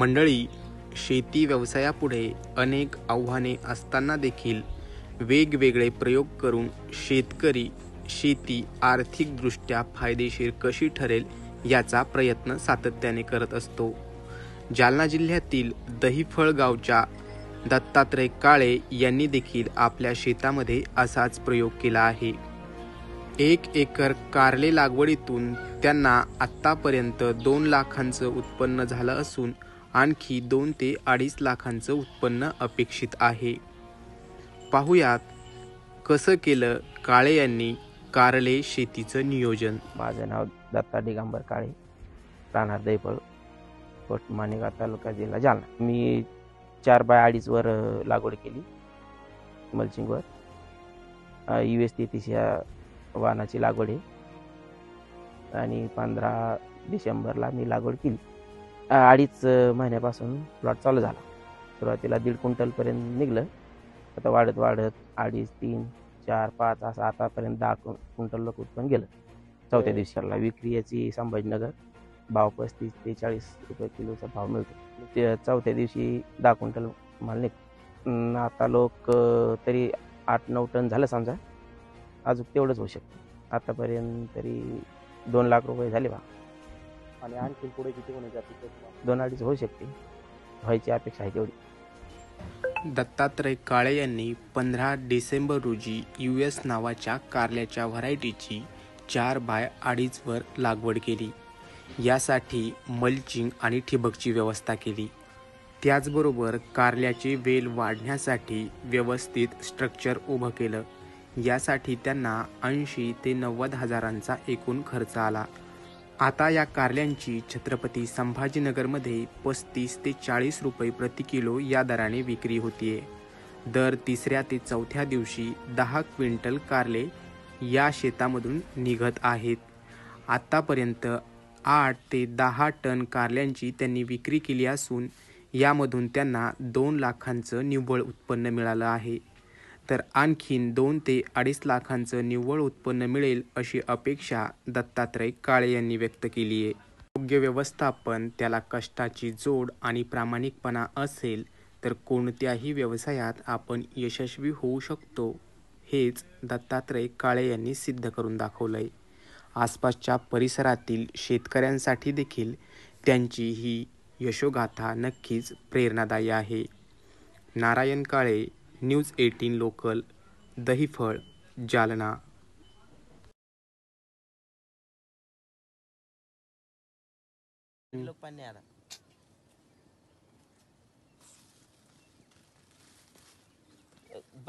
मंडळी शेती व्यवसायापुढे अनेक आव्हाने असताना देखील वेगवेगळे प्रयोग करून शेतकरी शेती आर्थिकदृष्ट्या फायदेशीर कशी ठरेल याचा प्रयत्न सातत्याने करत असतो. जालना जिल्ह्यातील दहीफळ गावच्या दत्तात्रय काळे यांनी देखील आपल्या शेतामध्ये असाच प्रयोग केला आहे. एक एकर कारले लागवडीतून त्यांना आत्तापर्यंत दोन लाखांचं उत्पन्न झालं असून आणखी दोन ते अडीच लाखांचं उत्पन्न अपेक्षित आहे. पाहुयात कसं केलं काळे यांनी कारले शेतीचं नियोजन? माझं नाव दत्ता दिगंबर काळे राहणार दैफळ पट मानेगा तालुका जिल्हा जालना. मी चार बाय अडीचवर अ, लागवड केली मल्चिंगवर. यू एस तेहतीस या वाहनाची लागवड आहे. आणि पंधरा डिसेंबरला मी लागवड केली. अडीच महिन्यापासून प्लॉट चालू झाला. सुरुवातीला दीड क्विंटलपर्यंत निघलं. आता वाढत वाढत अडीच तीन चार पाच असं आतापर्यंत दहा क्विं- क्विंटल लोक उत्पन्न गेलं चौथ्या दिवसाला विक्री याची संभाजीनगर भाव पस्तीस ते चाळीस रुपये किलोचा भाव मिळतो. ते चौथ्या दिवशी दहा क्विंटल माल निघतो अं, आता लोक तरी आठ नऊ टन झालं समजा. अजून तेवढंच होऊ शकतं. आतापर्यंत तरी दोन लाख रुपये झाले बा आणि आणखी पुढे किती होण्याची अपेक्षा आहे तुम्हाला? दोन अडीच होऊ शकते. व्हायची अपेक्षा आहे तेवढी. दत्तात्रय काळे यांनी पंधरा डिसेंबर रोजी यू एस नावाच्या कारल्याच्या व्हरायटीची चार बाय अडीचवर लागवड केली. यासाठी मल्चिंग आणि ठिबकची व्यवस्था केली. त्याचबरोबर कारल्याचे वेल वाढण्यासाठी व्यवस्थित स्ट्रक्चर उभं केलं. यासाठी त्यांना ऐंशी ते नव्वद हजारांचा एकूण खर्च आला. आता या कारल्यांची छत्रपती संभाजीनगरमध्ये पस्तीस ते चाळीस रुपये प्रति किलो या दराने विक्री होतीये. दर तिसऱ्या ते चौथ्या दिवशी दहा क्विंटल कारले या शेतामधून निघत आहेत. आत्तापर्यंत आठ ते दहा टन कारल्यांची त्यांनी विक्री केली असून यामधून त्यांना दोन लाखांचं निव्वळ उत्पन्न मिळालं आहे. तर आणखीन दोन ते अडीच लाखांचं निव्वळ उत्पन्न मिळेल अशी अपेक्षा दत्तात्रय काळे यांनी व्यक्त केली आहे. योग्य व्यवस्थापन त्याला कष्टाची जोड आणि प्रामाणिकपणा असेल तर कोणत्याही व्यवसायात आपण यशस्वी होऊ शकतो हेच दत्तात्रय काळे यांनी सिद्ध करून दाखवलंय. आसपासच्या परिसरातील शेतकऱ्यांसाठी देखील त्यांची ही यशोगाथा नक्कीच प्रेरणादायी आहे. Narayan Kale news eighteen local Dahiphal Jalna. लोक पण